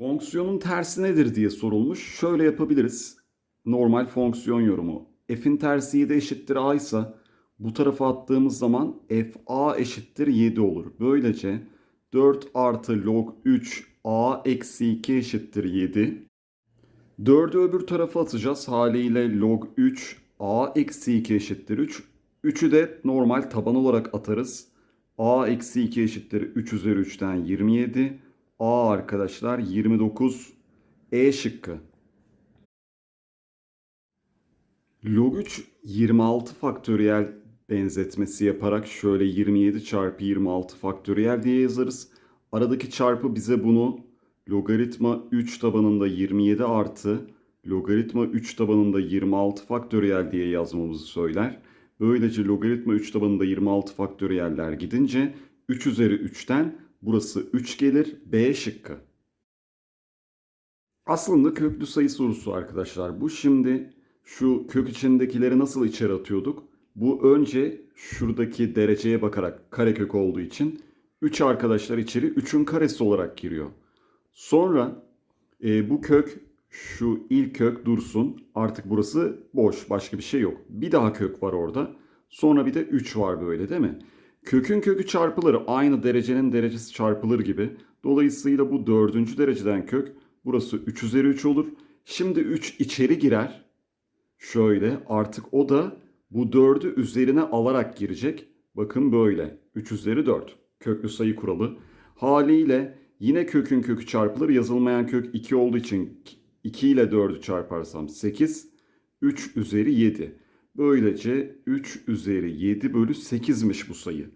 Fonksiyonun tersi nedir diye sorulmuş. Şöyle yapabiliriz. Normal fonksiyon yorumu. F'in tersi 7 eşittir a ise bu tarafa attığımız zaman f a eşittir 7 olur. Böylece 4 artı log 3 a eksi 2 eşittir 7. 4'ü öbür tarafa atacağız. Haliyle log 3 a eksi 2 eşittir 3. 3'ü de normal taban olarak atarız. a eksi 2 eşittir 3 üzeri 3'ten 27. a arkadaşlar 29. E şıkkı. Log 3 26 faktöriyel benzetmesi yaparak şöyle 27 çarpı 26 faktöriyel diye yazarız. Aradaki çarpı bize bunu logaritma 3 tabanında 27 artı logaritma 3 tabanında 26 faktöriyel diye yazmamızı söyler. Böylece logaritma 3 tabanında 26 faktöriyeller gidince 3 üzeri 3'ten burası 3 gelir. B şıkkı. Aslında köklü sayı sorusu arkadaşlar. Bu şimdi şu kök içindekileri nasıl içeri atıyorduk? Bu önce şuradaki dereceye bakarak karekök olduğu için 3 arkadaşlar içeri 3'ün karesi olarak giriyor. Sonra e, bu kök şu ilk kök dursun. Artık burası boş. Başka bir şey yok. Bir daha kök var orada. Sonra bir de 3 var böyle değil mi? Kökün kökü çarpılır. Aynı derecenin derecesi çarpılır gibi. Dolayısıyla bu dördüncü dereceden kök. Burası 3 üzeri 3 olur. Şimdi 3 içeri girer. Şöyle artık o da bu 4'ü üzerine alarak girecek. Bakın böyle. 3 üzeri 4. Köklü sayı kuralı. Haliyle yine kökün kökü çarpılır. Yazılmayan kök 2 olduğu için 2 ile 4'ü çarparsam 8. 3 üzeri 7. Böylece 3 üzeri 7 bölü 8'miş bu sayı.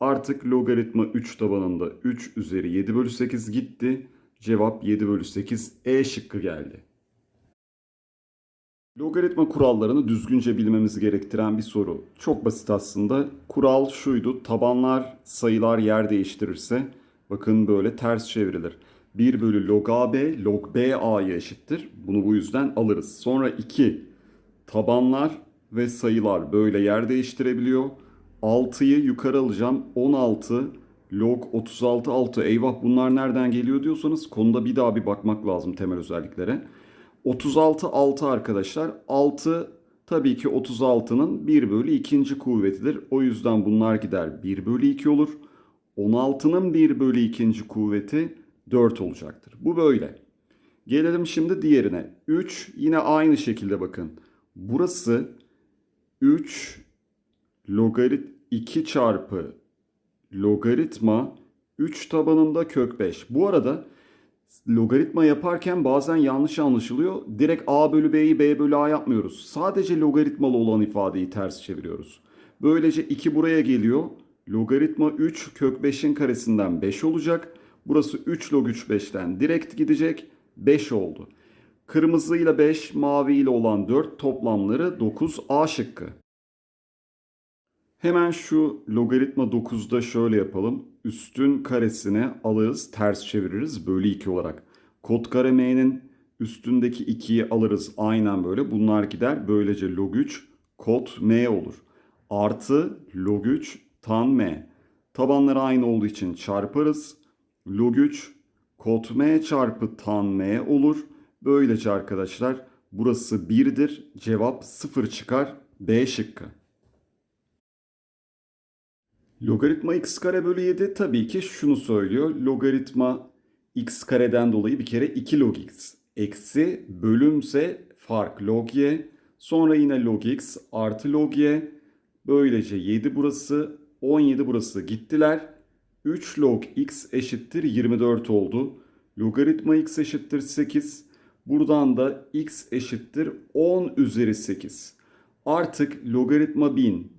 Artık logaritma 3 tabanında 3 üzeri 7 bölü 8 gitti. Cevap 7 bölü 8 E şıkkı geldi. Logaritma kurallarını düzgünce bilmemizi gerektiren bir soru. Çok basit aslında. Kural şuydu. Tabanlar sayılar yer değiştirirse bakın böyle ters çevrilir. 1 bölü log AB log B A'ya eşittir. Bunu bu yüzden alırız. Sonra 2 tabanlar ve sayılar böyle yer değiştirebiliyor. 6'yı yukarı alacağım. 16 log 36 6. Eyvah bunlar nereden geliyor diyorsanız konuda bir daha bir bakmak lazım temel özelliklere. 36 6 arkadaşlar. 6 tabii ki 36'nın 1 bölü 2. kuvvetidir. O yüzden bunlar gider 1 bölü 2 olur. 16'nın 1 bölü 2. kuvveti 4 olacaktır. Bu böyle. Gelelim şimdi diğerine. 3 yine aynı şekilde bakın. Burası 3 logarit 2 çarpı logaritma 3 tabanında kök 5. Bu arada logaritma yaparken bazen yanlış anlaşılıyor. Direkt a bölü b'yi b bölü a yapmıyoruz. Sadece logaritmalı olan ifadeyi ters çeviriyoruz. Böylece 2 buraya geliyor. Logaritma 3 kök 5'in karesinden 5 olacak. Burası 3 log 3 5'ten direkt gidecek. 5 oldu. Kırmızı ile 5, mavi ile olan 4 toplamları 9 A şıkkı. Hemen şu logaritma 9'da şöyle yapalım. Üstün karesini alırız, ters çeviririz bölü 2 olarak. Kod kare m'nin üstündeki 2'yi alırız aynen böyle. Bunlar gider. Böylece log 3 kod m olur. Artı log 3 tan m. Tabanları aynı olduğu için çarparız. Log 3 kod m çarpı tan m olur. Böylece arkadaşlar burası 1'dir. Cevap 0 çıkar. B şıkkı. Logaritma x kare bölü 7 tabii ki şunu söylüyor. Logaritma x kareden dolayı bir kere 2 log x. Eksi bölümse fark log y. Sonra yine log x artı log y. Böylece 7 burası 17 burası gittiler. 3 log x eşittir 24 oldu. Logaritma x eşittir 8. Buradan da x eşittir 10 üzeri 8. Artık logaritma 1000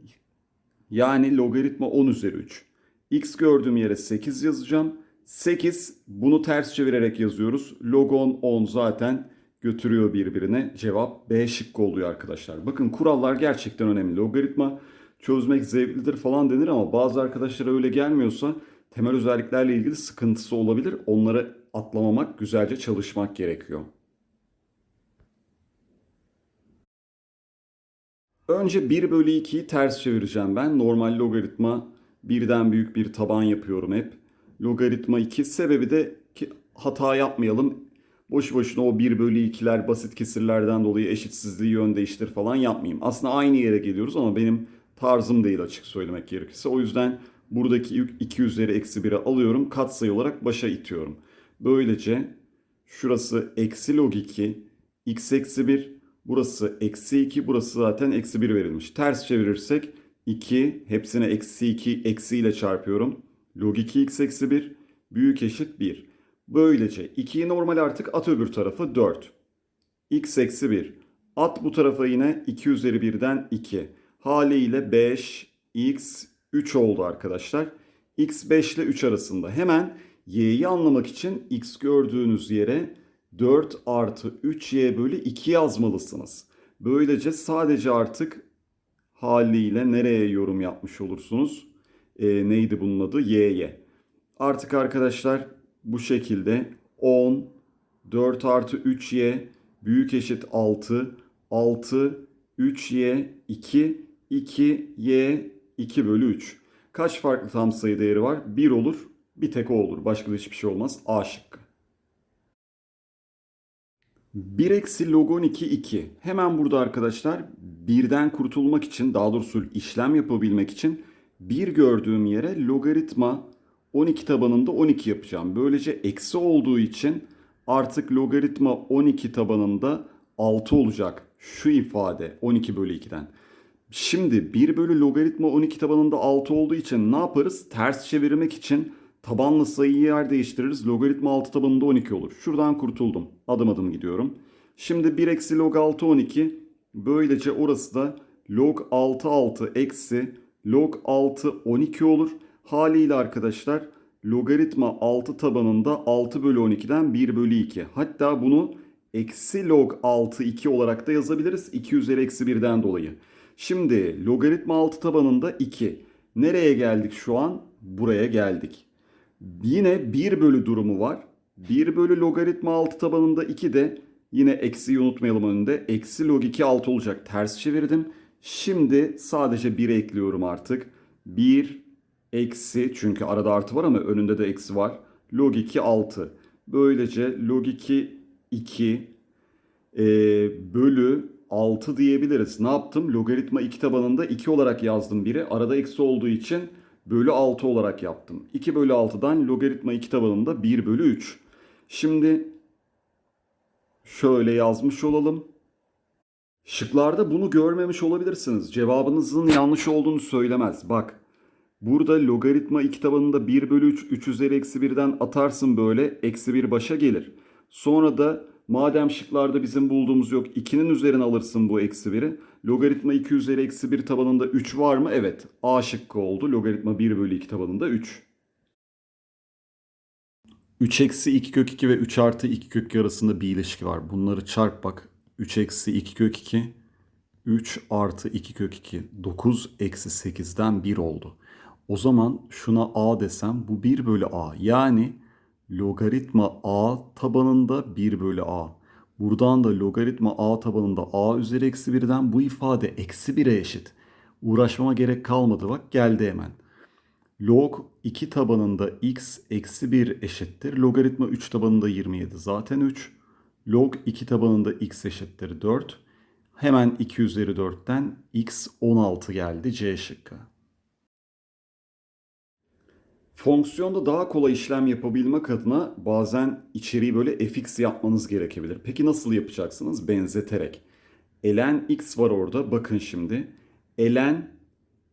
yani logaritma 10 üzeri 3. X gördüğüm yere 8 yazacağım. 8 bunu ters çevirerek yazıyoruz. Log 10 10 zaten götürüyor birbirine. Cevap B şıkkı oluyor arkadaşlar. Bakın kurallar gerçekten önemli. Logaritma çözmek zevklidir falan denir ama bazı arkadaşlara öyle gelmiyorsa temel özelliklerle ilgili sıkıntısı olabilir. Onları atlamamak, güzelce çalışmak gerekiyor. Önce 1 bölü 2'yi ters çevireceğim ben. Normal logaritma birden büyük bir taban yapıyorum hep. Logaritma 2 sebebi de ki hata yapmayalım. boş boşuna o 1 bölü 2'ler basit kesirlerden dolayı eşitsizliği yön değiştir falan yapmayayım. Aslında aynı yere geliyoruz ama benim tarzım değil açık söylemek gerekirse. O yüzden buradaki yük 2 üzeri eksi 1'e alıyorum. Katsayı olarak başa itiyorum. Böylece şurası eksi log 2, x eksi 1, burası eksi 2, burası zaten eksi 1 verilmiş. Ters çevirirsek 2, hepsine eksi 2, eksi ile çarpıyorum. Log 2 x eksi 1, büyük eşit 1. Böylece 2'yi normal artık at öbür tarafı 4. x eksi 1. At bu tarafa yine 2 üzeri 1'den 2. Haliyle 5, x 3 oldu arkadaşlar. x 5 ile 3 arasında. Hemen y'yi anlamak için x gördüğünüz yere 4 artı 3y bölü 2 yazmalısınız. Böylece sadece artık haliyle nereye yorum yapmış olursunuz? Ee, neydi bunun adı? Y'ye. Artık arkadaşlar bu şekilde 10, 4 artı 3y büyük eşit 6, 6, 3y 2, 2y 2 bölü 3. Kaç farklı tam sayı değeri var? 1 olur, bir tek o olur. Başka da hiçbir şey olmaz. A şıkkı. 1 eksi log 12 2. Hemen burada arkadaşlar birden kurtulmak için daha doğrusu işlem yapabilmek için bir gördüğüm yere logaritma 12 tabanında 12 yapacağım. Böylece eksi olduğu için artık logaritma 12 tabanında 6 olacak. Şu ifade 12 bölü 2'den. Şimdi 1 bölü logaritma 12 tabanında 6 olduğu için ne yaparız? Ters çevirmek için tabanla sayıyı yer değiştiririz. Logaritma 6 tabanında 12 olur. Şuradan kurtuldum. Adım adım gidiyorum. Şimdi 1 eksi log 6 12. Böylece orası da log 6 6 eksi log 6 12 olur. Haliyle arkadaşlar logaritma 6 tabanında 6 bölü 12'den 1 bölü 2. Hatta bunu eksi log 6 2 olarak da yazabiliriz. 2 üzeri eksi 1'den dolayı. Şimdi logaritma 6 tabanında 2. Nereye geldik şu an? Buraya geldik. Yine 1 bölü durumu var. 1 bölü logaritma 6 tabanında 2 de yine eksiyi unutmayalım önünde. Eksi log 2 6 olacak. Ters çevirdim. Şimdi sadece 1 ekliyorum artık. 1 eksi çünkü arada artı var ama önünde de eksi var. Log 2 6. Böylece log 2 2 e, bölü 6 diyebiliriz. Ne yaptım? Logaritma 2 tabanında 2 olarak yazdım biri. Arada eksi olduğu için bölü 6 olarak yaptım. 2 bölü 6'dan logaritma 2 tabanında 1 bölü 3. Şimdi şöyle yazmış olalım. Şıklarda bunu görmemiş olabilirsiniz. Cevabınızın yanlış olduğunu söylemez. Bak burada logaritma 2 tabanında 1 bölü 3 3 üzeri eksi 1'den atarsın böyle eksi 1 başa gelir. Sonra da madem şıklarda bizim bulduğumuz yok 2'nin üzerine alırsın bu eksi 1'i. Logaritma 2 üzeri eksi 1 tabanında 3 var mı? Evet. A şıkkı oldu. Logaritma 1 bölü 2 tabanında 3. 3 eksi 2 kök 2 ve 3 artı 2 kök 2 arasında bir ilişki var. Bunları çarp bak. 3 eksi 2 kök 2, 3 artı 2 kök 2, 9 eksi 8'den 1 oldu. O zaman şuna a desem bu 1 bölü a. Yani logaritma a tabanında 1 bölü a. Buradan da logaritma a tabanında a üzeri eksi 1'den bu ifade eksi 1'e eşit. Uğraşmama gerek kalmadı bak geldi hemen. Log 2 tabanında x eksi 1 eşittir. Logaritma 3 tabanında 27 zaten 3. Log 2 tabanında x eşittir 4. Hemen 2 üzeri 4'ten x 16 geldi C şıkkı. Fonksiyonda daha kolay işlem yapabilmek adına bazen içeriği böyle fx yapmanız gerekebilir. Peki nasıl yapacaksınız? Benzeterek. ln x var orada. Bakın şimdi. ln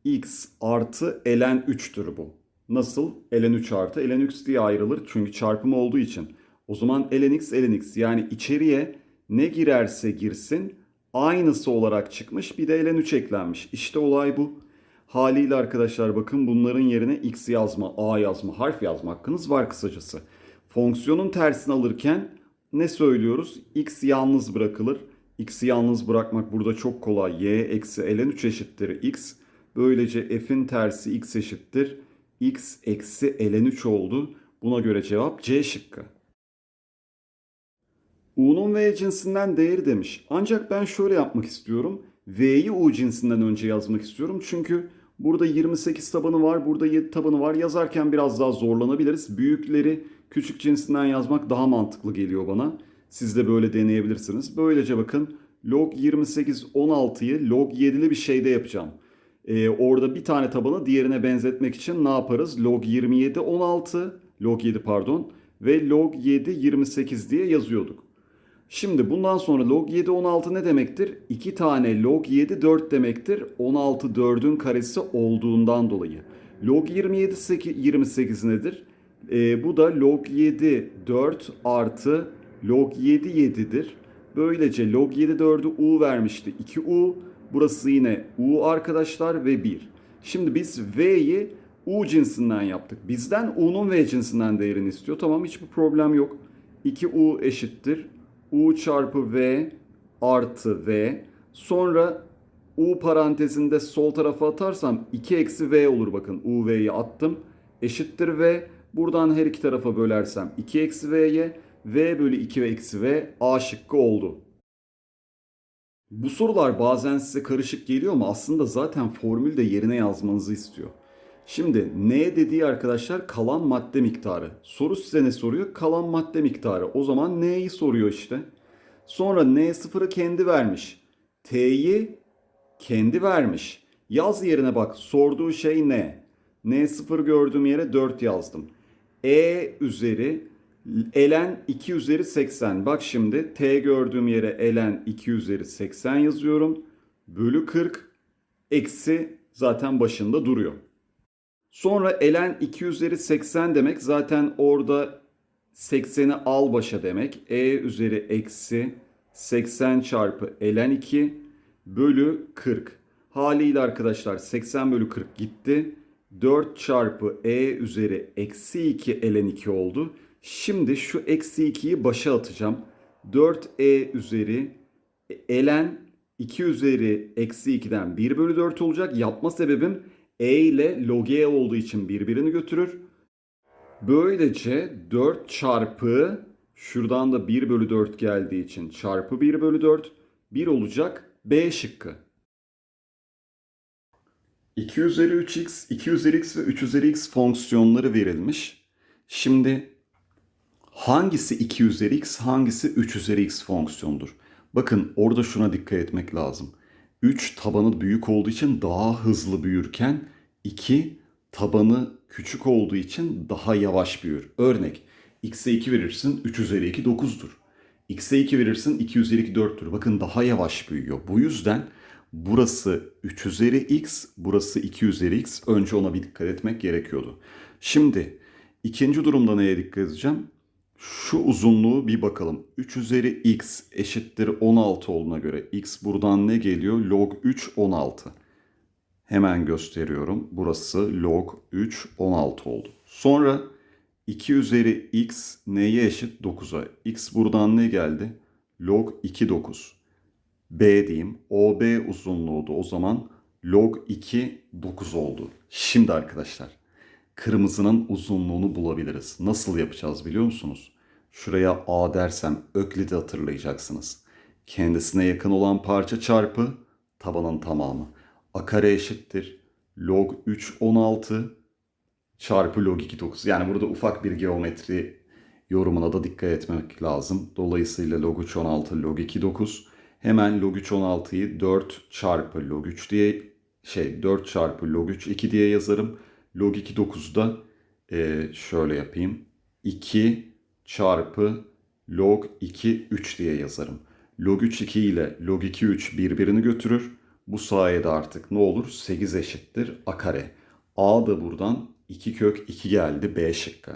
x artı ln 3'tür bu. Nasıl? ln 3 artı ln x diye ayrılır. Çünkü çarpım olduğu için. O zaman ln x ln x yani içeriye ne girerse girsin aynısı olarak çıkmış. Bir de ln 3 eklenmiş. İşte olay bu. Haliyle arkadaşlar bakın bunların yerine x yazma, a yazma, harf yazma hakkınız var kısacası. Fonksiyonun tersini alırken ne söylüyoruz? x yalnız bırakılır. x'i yalnız bırakmak burada çok kolay. y eksi ln 3 eşittir x. Böylece f'in tersi x eşittir. x eksi ln 3 oldu. Buna göre cevap C şıkkı. U'nun V cinsinden değeri demiş. Ancak ben şöyle yapmak istiyorum. V'yi U cinsinden önce yazmak istiyorum. Çünkü burada 28 tabanı var, burada 7 tabanı var. Yazarken biraz daha zorlanabiliriz. Büyükleri küçük cinsinden yazmak daha mantıklı geliyor bana. Siz de böyle deneyebilirsiniz. Böylece bakın log 28 16'yı log 7'li bir şeyde yapacağım. Ee, orada bir tane tabanı diğerine benzetmek için ne yaparız? Log 27 16 log 7 pardon ve log 7 28 diye yazıyorduk. Şimdi bundan sonra log 7 16 ne demektir? 2 tane log 7 4 demektir. 16 4'ün karesi olduğundan dolayı. Log 27 8, 28 nedir? Ee, bu da log 7 4 artı log 7 7'dir. Böylece log 7 4'ü u vermişti. 2u. Burası yine u arkadaşlar ve 1. Şimdi biz v'yi u cinsinden yaptık. Bizden u'nun v cinsinden değerini istiyor. Tamam hiçbir problem yok. 2u eşittir. U çarpı v artı v. Sonra u parantezinde sol tarafa atarsam 2 eksi v olur bakın. u v'yi attım. Eşittir v. Buradan her iki tarafa bölersem 2 eksi v'ye v bölü 2 ve eksi v a şıkkı oldu. Bu sorular bazen size karışık geliyor ama aslında zaten formülde yerine yazmanızı istiyor. Şimdi n dediği arkadaşlar kalan madde miktarı. Soru size ne soruyor? Kalan madde miktarı. O zaman n'yi soruyor işte. Sonra n0'ı kendi vermiş. T'yi kendi vermiş. Yaz yerine bak sorduğu şey ne? N0 gördüğüm yere 4 yazdım. E üzeri elen 2 üzeri 80. Bak şimdi T gördüğüm yere elen 2 üzeri 80 yazıyorum. Bölü 40 eksi zaten başında duruyor. Sonra elen 2 üzeri 80 demek zaten orada 80'i al başa demek. E üzeri eksi 80 çarpı elen 2 bölü 40. Haliyle arkadaşlar 80 bölü 40 gitti. 4 çarpı e üzeri eksi 2 elen 2 oldu. Şimdi şu eksi 2'yi başa atacağım. 4e üzeri elen 2 üzeri eksi 2'den 1 bölü 4 olacak. Yapma sebebim e ile log e olduğu için birbirini götürür. Böylece 4 çarpı şuradan da 1 bölü 4 geldiği için çarpı 1 bölü 4 1 olacak B şıkkı. 2 üzeri 3x, 2 üzeri x ve 3 üzeri x fonksiyonları verilmiş. Şimdi hangisi 2 üzeri x, hangisi 3 üzeri x fonksiyonudur? Bakın orada şuna dikkat etmek lazım. 3 tabanı büyük olduğu için daha hızlı büyürken 2 tabanı küçük olduğu için daha yavaş büyür. Örnek x'e 2 verirsin 3 üzeri 2 9'dur. x'e 2 verirsin 2 üzeri 2 4'tür. Bakın daha yavaş büyüyor. Bu yüzden burası 3 üzeri x, burası 2 üzeri x. Önce ona bir dikkat etmek gerekiyordu. Şimdi ikinci durumda neye dikkat edeceğim? Şu uzunluğu bir bakalım. 3 üzeri x eşittir 16 olduğuna göre x buradan ne geliyor? Log 3 16. Hemen gösteriyorum. Burası log 3 16 oldu. Sonra 2 üzeri x neye eşit? 9'a. x buradan ne geldi? Log 2 9. B diyeyim. OB uzunluğu da o zaman log 2 9 oldu. Şimdi arkadaşlar kırmızının uzunluğunu bulabiliriz. Nasıl yapacağız biliyor musunuz? Şuraya A dersem Öklid'i hatırlayacaksınız. Kendisine yakın olan parça çarpı tabanın tamamı. A kare eşittir. Log 3 16 çarpı log 2 9. Yani burada ufak bir geometri yorumuna da dikkat etmek lazım. Dolayısıyla log 3 16 log 2 9. Hemen log 3 16'yı 4 çarpı log 3 diye şey 4 çarpı log 3 2 diye yazarım. Log 2 9'da e, şöyle yapayım. 2 çarpı log 2 3 diye yazarım. Log 3 2 ile log 2 3 birbirini götürür. Bu sayede artık ne olur? 8 eşittir a kare. A da buradan 2 kök 2 geldi B şıkkı.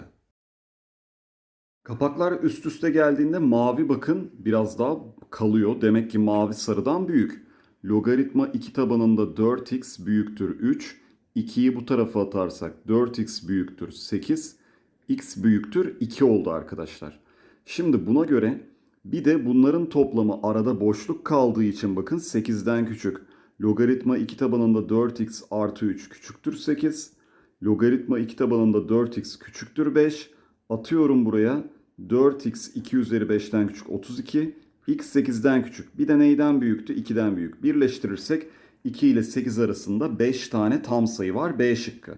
Kapaklar üst üste geldiğinde mavi bakın biraz daha kalıyor. Demek ki mavi sarıdan büyük. Logaritma 2 tabanında 4x büyüktür 3. 2'yi bu tarafa atarsak 4x büyüktür 8. x büyüktür 2 oldu arkadaşlar. Şimdi buna göre bir de bunların toplamı arada boşluk kaldığı için bakın 8'den küçük. Logaritma 2 tabanında 4x artı 3 küçüktür 8. Logaritma 2 tabanında 4x küçüktür 5. Atıyorum buraya 4x 2 üzeri 5'ten küçük 32. x 8'den küçük. Bir de neyden büyüktü? 2'den büyük. Birleştirirsek 2 ile 8 arasında 5 tane tam sayı var. B şıkkı.